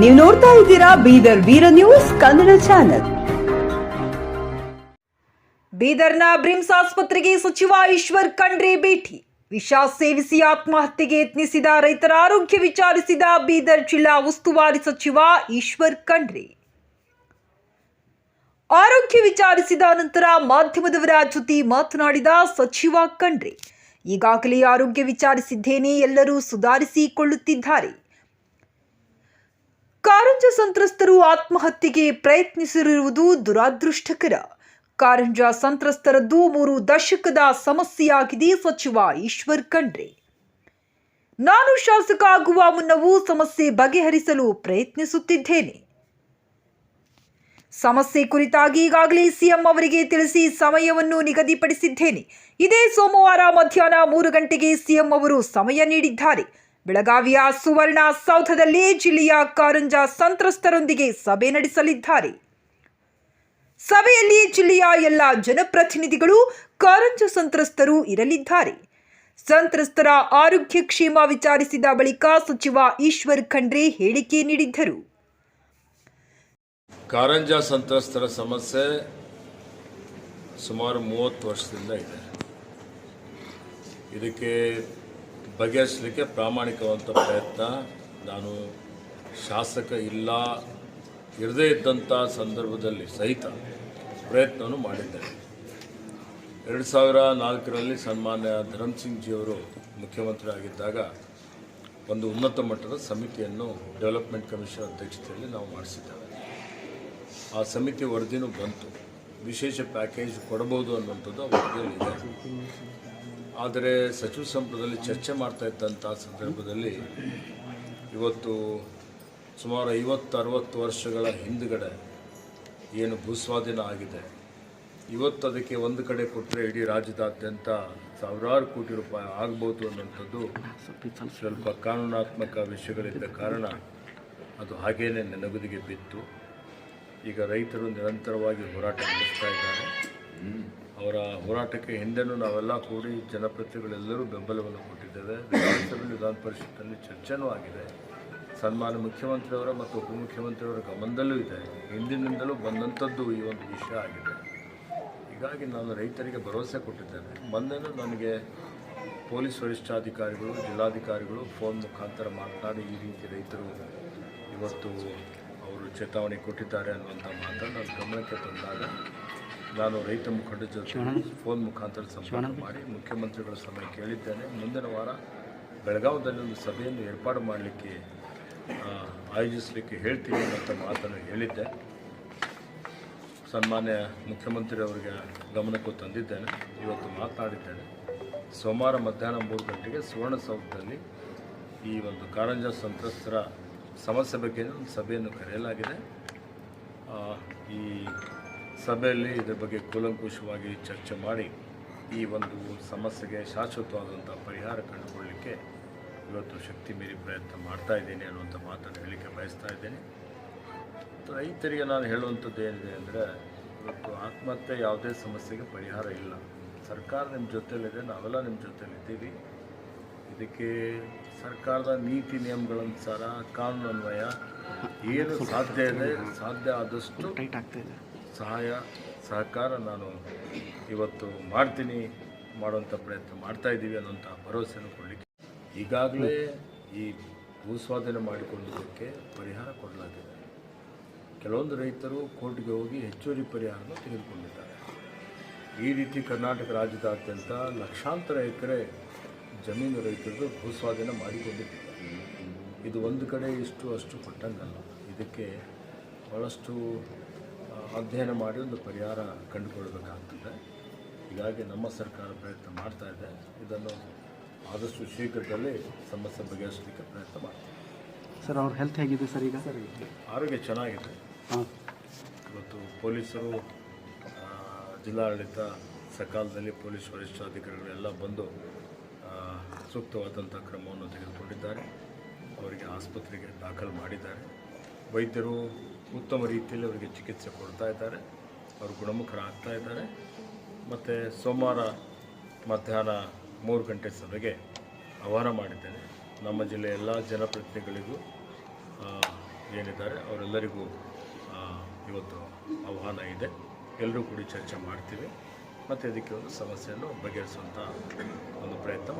ನೀವು ನೋಡ್ತಾ ಇದ್ದೀರಾ ಬೀದರ್ ವೀರ ನ್ಯೂಸ್ ಕನ್ನಡ ಚಾನೆಲ್. ಬೀದರ್ನ ಬ್ರಿಮ್ಸ್ ಆಸ್ಪತ್ರೆಗೆ ಸಚಿವ ಈಶ್ವರ್ ಖಂಡ್ರೆ ಭೇಟಿ. ವಿಷ ಸೇವಿಸಿ ಆತ್ಮಹತ್ಯೆಗೆ ಯತ್ನಿಸಿದ ರೈತರ ಆರೋಗ್ಯ ವಿಚಾರಿಸಿದ ಬೀದರ್ ಜಿಲ್ಲಾ ಉಸ್ತುವಾರಿ ಸಚಿವ ಈಶ್ವರ್ ಖಂಡ್ರೆ. ಆರೋಗ್ಯ ವಿಚಾರಿಸಿದ ನಂತರ ಮಾಧ್ಯಮದವರ ಜೊತೆ ಮಾತನಾಡಿದ ಸಚಿವ ಖಂಡ್ರೆ. ಈಗಾಗಲೇ ಆರೋಗ್ಯ ವಿಚಾರಿಸಿದ್ದೇನೆ, ಎಲ್ಲರೂ ಸುಧಾರಿಸಿಕೊಳ್ಳುತ್ತಿದ್ದಾರೆ. ಕಾರಂಜ ಸಂತ್ರಸ್ತರು ಆತ್ಮಹತ್ಯೆಗೆ ಪ್ರಯತ್ನಿಸಿರುವುದು ದುರಾದೃಷ್ಟಕರ. ಕಾರಂಜ ಸಂತ್ರಸ್ತರದ್ದು ಮೂರು ದಶಕದ ಸಮಸ್ಯೆಯಾಗಿದೆ, ಸಚಿವ ಈಶ್ವರ್ ಖಂಡ್ರೆ. ನಾನು ಶಾಸಕ ಆಗುವ ಮುನ್ನವೂ ಸಮಸ್ಯೆ ಬಗೆಹರಿಸಲು ಪ್ರಯತ್ನಿಸುತ್ತಿದ್ದೇನೆ. ಸಮಸ್ಯೆ ಕುರಿತಾಗಿ ಈಗಾಗಲೇ ಸಿಎಂ ಅವರಿಗೆ ತಿಳಿಸಿ ಸಮಯವನ್ನು ನಿಗದಿಪಡಿಸಿದ್ದೇನೆ. ಇದೇ ಸೋಮವಾರ ಮಧ್ಯಾಹ್ನ ಮೂರು ಗಂಟೆಗೆ ಸಿಎಂ ಅವರು ಸಮಯ ನೀಡಿದ್ದಾರೆ. ಬೆಳಗಾವಿಯ ಸುವರ್ಣ ಸೌಧದಲ್ಲಿ ಜಿಲ್ಲೆಯ ಕಾರಂಜ ಸಂತ್ರಸ್ತರೊಂದಿಗೆ ಸಭೆ ನಡೆಸಲಿದ್ದಾರೆ. ಸಭೆಯಲ್ಲಿ ಜಿಲ್ಲೆಯ ಎಲ್ಲ ಜನಪ್ರತಿನಿಧಿಗಳು, ಕಾರಂಜ ಸಂತ್ರಸ್ತರು ಇರಲಿದ್ದಾರೆ. ಸಂತ್ರಸ್ತರ ಆರೋಗ್ಯ ಕ್ಷೇಮ ವಿಚಾರಿಸಿದ ಬಳಿಕ ಸಚಿವ ಈಶ್ವರ್ ಖಂಡ್ರೆ ಹೇಳಿಕೆ ನೀಡಿದ್ದರು. ಕಾರಂಜ ಸಂತ್ರಸ್ತರ ಸಮಸ್ಯೆ ಸುಮಾರು ಮೂವತ್ತು ವರ್ಷದಿಂದ ಇದೆ. ಇದಕ್ಕೆ ಬಗೆಹರಿಸಲಿಕ್ಕೆ ಪ್ರಾಮಾಣಿಕವಂತ ಪ್ರಯತ್ನ. ನಾನು ಶಾಸಕ ಇಲ್ಲ ಇರದೇ ಇದ್ದಂಥ ಸಂದರ್ಭದಲ್ಲಿ ಸಹಿತ ಪ್ರಯತ್ನವನ್ನು ಮಾಡಿದ್ದೇನೆ. ಎರಡು ಸಾವಿರ ನಾಲ್ಕರಲ್ಲಿ ಸನ್ಮಾನ್ಯ ಧರಮ್ ಸಿಂಗ್ ಜಿಯವರು ಮುಖ್ಯಮಂತ್ರಿ ಆಗಿದ್ದಾಗ ಒಂದು ಉನ್ನತ ಮಟ್ಟದ ಸಮಿತಿಯನ್ನು ಡೆವಲಪ್ಮೆಂಟ್ ಕಮಿಷನ್ ಅಧ್ಯಕ್ಷತೆಯಲ್ಲಿ ನಾವು ಮಾಡಿಸಿದ್ದೇವೆ. ಆ ಸಮಿತಿ ವರದಿನೂ ಬಂತು. ವಿಶೇಷ ಪ್ಯಾಕೇಜ್ ಕೊಡಬಹುದು ಅನ್ನುವಂಥದ್ದು ವರದಿಯಲ್ಲಿದೆ ವರದಿಯಲ್ಲಿ ಆದರೆ ಸಚಿವ ಸಂಪುಟದಲ್ಲಿ ಚರ್ಚೆ ಮಾಡ್ತಾ ಇದ್ದಂಥ ಸಂದರ್ಭದಲ್ಲಿ ಇವತ್ತು ಸುಮಾರು ಐವತ್ತು ಅರವತ್ತು ವರ್ಷಗಳ ಹಿಂದುಗಡೆ ಏನು ಭೂಸ್ವಾಧೀನ ಆಗಿದೆ. ಇವತ್ತು ಅದಕ್ಕೆ ಒಂದು ಕಡೆ ಕೊಟ್ಟರೆ ಇಡೀ ರಾಜ್ಯದಾದ್ಯಂತ ಸಾವಿರಾರು ಕೋಟಿ ರೂಪಾಯಿ ಆಗ್ಬೋದು ಅನ್ನುವಂಥದ್ದು ಸ್ವಲ್ಪ ಕಾನೂನಾತ್ಮಕ ವಿಷಯಗಳಿದ್ದ ಕಾರಣ ಅದು ಹಾಗೇನೆ ನೆನಗುದಿಗೆ ಬಿತ್ತು. ಈಗ ರೈತರು ನಿರಂತರವಾಗಿ ಹೋರಾಟ ನಡೆಸ್ತಾ ಇದ್ದಾರೆ. ಅವರ ಹೋರಾಟಕ್ಕೆ ಹಿಂದೆನೂ ನಾವೆಲ್ಲ ಕೂಡಿ ಜನಪ್ರತಿನಿಧಿಗಳೆಲ್ಲರೂ ಬೆಂಬಲವನ್ನು ಕೊಟ್ಟಿದ್ದೇವೆ. ವಿಧಾನಸಭೆ ವಿಧಾನ ಪರಿಷತ್ತಲ್ಲಿ ಚರ್ಚೆನೂ ಆಗಿದೆ. ಸನ್ಮಾನ್ಯ ಮುಖ್ಯಮಂತ್ರಿಯವರ ಮತ್ತು ಉಪಮುಖ್ಯಮಂತ್ರಿಯವರ ಗಮನದಲ್ಲೂ ಇದೆ. ಹಿಂದಿನಿಂದಲೂ ಬಂದಂಥದ್ದು ಈ ಒಂದು ವಿಷಯ ಆಗಿದೆ. ಹೀಗಾಗಿ ನಾನು ರೈತರಿಗೆ ಭರವಸೆ ಕೊಟ್ಟಿದ್ದೇನೆ. ಮೊನ್ನೆನೂ ನನಗೆ ಪೊಲೀಸ್ ವರಿಷ್ಠಾಧಿಕಾರಿಗಳು, ಜಿಲ್ಲಾಧಿಕಾರಿಗಳು ಫೋನ್ ಮುಖಾಂತರ ಮಾತನಾಡಿ ಈ ರೀತಿ ರೈತರು ಇವತ್ತು ಚೇತಾವಣೆ ಕೊಟ್ಟಿದ್ದಾರೆ ಅನ್ನುವಂಥ ಮಾತನ್ನು ನನ್ನ ಗಮನಕ್ಕೆ ತಂದಾಗ ನಾನು ರೈತ ಮುಖಂಡ ಜೊತೆ ಫೋನ್ ಮುಖಾಂತರ ಸಂಪರ್ಕ ಮಾಡಿ ಮುಖ್ಯಮಂತ್ರಿಗಳ ಸಮಯ ಕೇಳಿದ್ದೇನೆ. ಮುಂದಿನ ವಾರ ಬೆಳಗಾವಿದಲ್ಲಿ ಒಂದು ಸಭೆಯನ್ನು ಏರ್ಪಾಡು ಮಾಡಲಿಕ್ಕೆ ಆಯೋಜಿಸಲಿಕ್ಕೆ ಹೇಳ್ತೀನಿ ಅನ್ನೋಂಥ ಮಾತನ್ನು ಹೇಳಿದ್ದೆ. ಸನ್ಮಾನ್ಯ ಮುಖ್ಯಮಂತ್ರಿ ಅವರಿಗೆ ಗಮನಕ್ಕೂ ತಂದಿದ್ದೇನೆ. ಇವತ್ತು ಮಾತನಾಡಿದ್ದೇನೆ. ಸೋಮವಾರ ಮಧ್ಯಾಹ್ನ ಮೂರು ಗಂಟೆಗೆ ಸುವರ್ಣಸೌಧದಲ್ಲಿ ಈ ಒಂದು ಕಾರಂಜ ಸಂತ್ರಸ್ತರ ಸಮಸ್ಯೆ ಬಗ್ಗೆ ಒಂದು ಸಭೆಯನ್ನು ಕರೆಯಲಾಗಿದೆ. ಈ ಸಭೆಯಲ್ಲಿ ಇದರ ಬಗ್ಗೆ ಕೂಲಂಕುಷವಾಗಿ ಚರ್ಚೆ ಮಾಡಿ ಈ ಒಂದು ಸಮಸ್ಯೆಗೆ ಶಾಶ್ವತವಾದಂಥ ಪರಿಹಾರ ಕಂಡುಕೊಳ್ಳಲಿಕ್ಕೆ ಇವತ್ತು ಶಕ್ತಿ ಮೀರಿ ಪ್ರಯತ್ನ ಮಾಡ್ತಾ ಇದ್ದೀನಿ ಅನ್ನುವಂಥ ಮಾತನ್ನು ಹೇಳಲಿಕ್ಕೆ ಬಯಸ್ತಾ ಇದ್ದೇನೆ. ರೈತರಿಗೆ ನಾನು ಹೇಳುವಂಥದ್ದು ಏನಿದೆ ಅಂದರೆ, ಇವತ್ತು ಆತ್ಮಹತ್ಯೆ ಯಾವುದೇ ಸಮಸ್ಯೆಗೆ ಪರಿಹಾರ ಇಲ್ಲ. ಸರ್ಕಾರ ನಿಮ್ಮ ಜೊತೆಯಲ್ಲಿದೆ, ನಾವೆಲ್ಲ ನಿಮ್ಮ ಜೊತೆಲಿದ್ದೀವಿ ಇದಕ್ಕೆ ಸರ್ಕಾರದ ನೀತಿ ನಿಯಮಗಳನುಸಾರ ಕಾನೂನು ಅನ್ವಯ ಏನು ಸಾಧ್ಯ ಇದೆ ಸಾಧ್ಯ ಆದಷ್ಟು ಸಹಾಯ ಸಹಕಾರ ನಾನು ಇವತ್ತು ಮಾಡ್ತೀನಿ ಮಾಡುವಂಥ ಪ್ರಯತ್ನ ಮಾಡ್ತಾ ಇದ್ದೀವಿ ಅನ್ನೋಂಥ ಭರವಸೆಯನ್ನು ಕೊಡಲಿಕ್ಕೆ. ಈಗಾಗಲೇ ಈ ಭೂಸ್ವಾಧೀನ ಮಾಡಿಕೊಂಡಿದ್ದಕ್ಕೆ ಪರಿಹಾರ ಕೊಡಲಾಗಿದೆ. ಕೆಲವೊಂದು ರೈತರು ಕೋರ್ಟ್ಗೆ ಹೋಗಿ ಹೆಚ್ಚುವರಿ ಪರಿಹಾರವನ್ನು ತೆಗೆದುಕೊಂಡಿದ್ದಾರೆ. ಈ ರೀತಿ ಕರ್ನಾಟಕ ರಾಜ್ಯದಾದ್ಯಂತ ಲಕ್ಷಾಂತರ ಎಕರೆ ಜಮೀನು ರೈತರು ಭೂಸ್ವಾಧೀನ ಮಾಡಿಕೊಂಡಿದ್ದಾರೆ. ಇದು ಒಂದು ಕಡೆ ಇಷ್ಟು ಅಷ್ಟು ಕೊಟ್ಟಂಗಲ್ಲ. ಇದಕ್ಕೆ ಭಾಳಷ್ಟು ಅಧ್ಯಯನ ಮಾಡಿ ಒಂದು ಪರಿಹಾರ ಕಂಡುಕೊಳ್ಬೇಕಾಗ್ತದೆ. ಹೀಗಾಗಿ ನಮ್ಮ ಸರ್ಕಾರ ಪ್ರಯತ್ನ ಮಾಡ್ತಾ ಇದೆ. ಇದನ್ನು ಆದಷ್ಟು ಶೀಘ್ರದಲ್ಲಿ ಸಮಸ್ಯೆ ಬಗೆಹರಿಸಲಿಕ್ಕೆ ಪ್ರಯತ್ನ ಮಾಡ್ತೀವಿ. ಸರ್ ಅವ್ರ ಹೆಲ್ತ್ ಹೇಗಿದೆ ಸರ್ ಈಗ? ಸರ್ ಆರೋಗ್ಯ ಚೆನ್ನಾಗಿದೆ. ಇವತ್ತು ಪೊಲೀಸರು ಜಿಲ್ಲಾಡಳಿತ ಸಕಾಲದಲ್ಲಿ ಪೊಲೀಸ್ ವರಿಷ್ಠಾಧಿಕಾರಿಗಳೆಲ್ಲ ಬಂದು ಸೂಕ್ತವಾದಂಥ ಕ್ರಮವನ್ನು ತೆಗೆದುಕೊಂಡಿದ್ದಾರೆ. ಅವರಿಗೆ ಆಸ್ಪತ್ರೆಗೆ ದಾಖಲು ಮಾಡಿದ್ದಾರೆ. ವೈದ್ಯರು ಉತ್ತಮ ರೀತಿಯಲ್ಲಿ ಅವರಿಗೆ ಚಿಕಿತ್ಸೆ ಕೊಡ್ತಾ ಇದ್ದಾರೆ. ಅವರು ಗುಣಮುಖರಾಗ್ತಾ ಇದ್ದಾರೆ. ಮತ್ತು ಸೋಮವಾರ ಮಧ್ಯಾಹ್ನ ಮೂರು ಗಂಟೆ ಸಭೆಗೆ ಆಹ್ವಾನ ಮಾಡಿದ್ದೇನೆ. ನಮ್ಮ ಜಿಲ್ಲೆಯ ಎಲ್ಲ ಜನಪ್ರತಿನಿಧಿಗಳಿಗೂ ಏನಿದ್ದಾರೆ ಅವರೆಲ್ಲರಿಗೂ ಇವತ್ತು ಆಹ್ವಾನ ಇದೆ. ಎಲ್ಲರೂ ಕೂಡಿ ಚರ್ಚೆ ಮಾಡ್ತೀವಿ. ಮತ್ತು ಇದಕ್ಕೆ ಒಂದು ಸಮಸ್ಯೆಯನ್ನು ಬಗೆಹರಿಸುವಂಥ ಒಂದು ಪ್ರಯತ್ನ